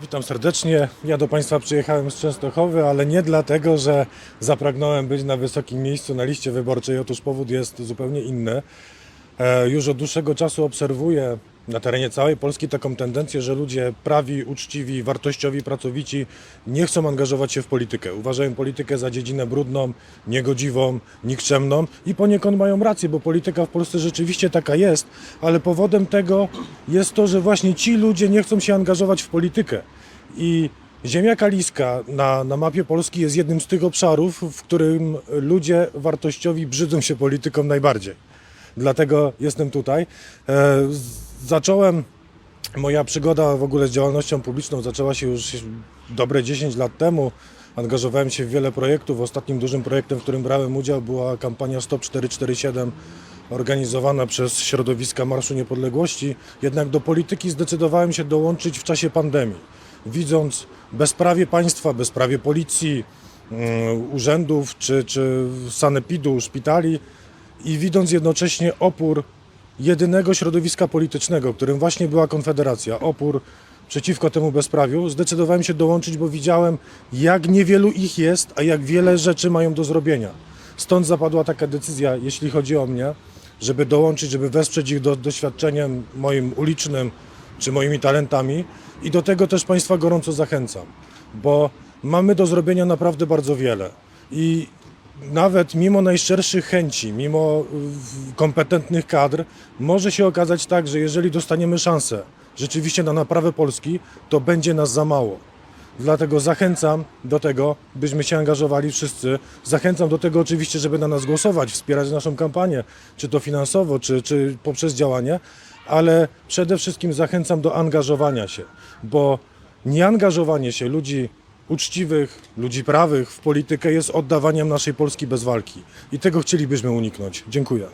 Witam serdecznie. Ja do Państwa przyjechałem z Częstochowy, ale nie dlatego, że zapragnąłem być na wysokim miejscu na liście wyborczej. Otóż powód jest zupełnie inny. E, Już od dłuższego czasu obserwuję na terenie całej Polski taką tendencję, że ludzie prawi, uczciwi, wartościowi, pracowici nie chcą angażować się w politykę. Uważają politykę za dziedzinę brudną, niegodziwą, nikczemną i poniekąd mają rację, bo polityka w Polsce rzeczywiście taka jest, ale powodem tego jest to, że właśnie ci ludzie nie chcą się angażować w politykę. I ziemia kaliska na, na mapie Polski jest jednym z tych obszarów, w którym ludzie wartościowi brzydzą się polityką najbardziej. Dlatego jestem tutaj. E, Zacząłem, moja przygoda w ogóle z działalnością publiczną zaczęła się już dobre 10 lat temu. Angażowałem się w wiele projektów. Ostatnim dużym projektem, w którym brałem udział, była kampania Stop 447 organizowana przez środowiska Marszu Niepodległości. Jednak do polityki zdecydowałem się dołączyć w czasie pandemii. Widząc bezprawie państwa, bezprawie policji, mm, urzędów czy, czy sanepidu, szpitali i widząc jednocześnie opór jedynego środowiska politycznego, którym właśnie była Konfederacja, opór przeciwko temu bezprawiu, zdecydowałem się dołączyć, bo widziałem, jak niewielu ich jest, a jak wiele rzeczy mają do zrobienia. Stąd zapadła taka decyzja, jeśli chodzi o mnie, żeby dołączyć, żeby wesprzeć ich do, doświadczeniem moim ulicznym czy moimi talentami i do tego też Państwa gorąco zachęcam, bo mamy do zrobienia naprawdę bardzo wiele i nawet mimo najszczerszych chęci, mimo y, kompetentnych kadr, może się okazać tak, że jeżeli dostaniemy szansę rzeczywiście na naprawę Polski, to będzie nas za mało. Dlatego zachęcam do tego, byśmy się angażowali wszyscy. Zachęcam do tego oczywiście, żeby na nas głosować, wspierać naszą kampanię, czy to finansowo, czy, czy poprzez działanie, ale przede wszystkim zachęcam do angażowania się, bo nieangażowanie się ludzi uczciwych, ludzi prawych w politykę jest oddawaniem naszej Polski bez walki. I tego chcielibyśmy uniknąć. Dziękuję.